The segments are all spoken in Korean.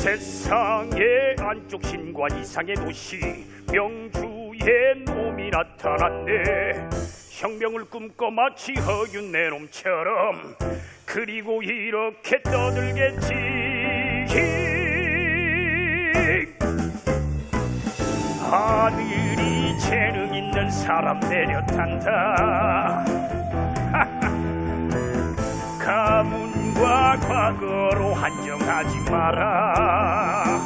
세상의 안쪽 신과 이상의 도시 명주의 놈이 나타났네. 혁명을 꿈꿔 마치 허균 내놈처럼 그리고 이렇게 떠들겠지. 하늘이 재능 있는 사람 내려탄다 과거로 한정하지 마라.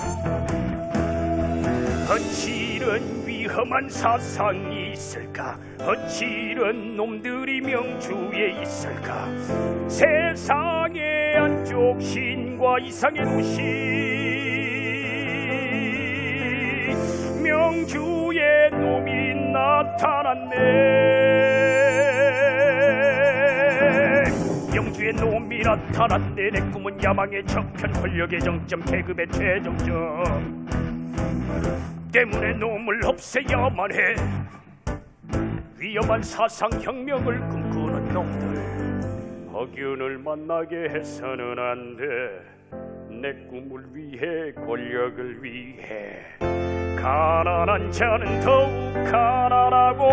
거칠은 위험한 사상이 있을까? 거칠은 놈들이 명주에 있을까? 세상의 안쪽 신과 이상의 도시. 명주의 놈이 나타났네 명주의 놈이 나타났네. 내 꿈은 야망의 저편 권력의 정점 계급의 최정점. 때문에 놈을 없애야만 해. 위험한 사상혁명을 꿈꾸는 놈들. 허균을 만나게 해서는 안 돼 내 꿈을 위해 권력을 위해. 가난한 자는 더욱 가난하고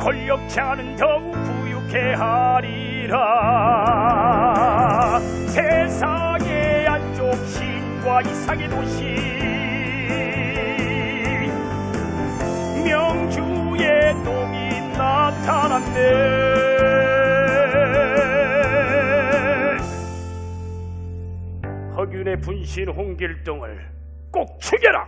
권력자는 더욱 부유해 하리라 세상의 안쪽 신과 이상의 도시. 명주의 놈이 나타났네. 허균의 분신 홍길동을 꼭 죽여라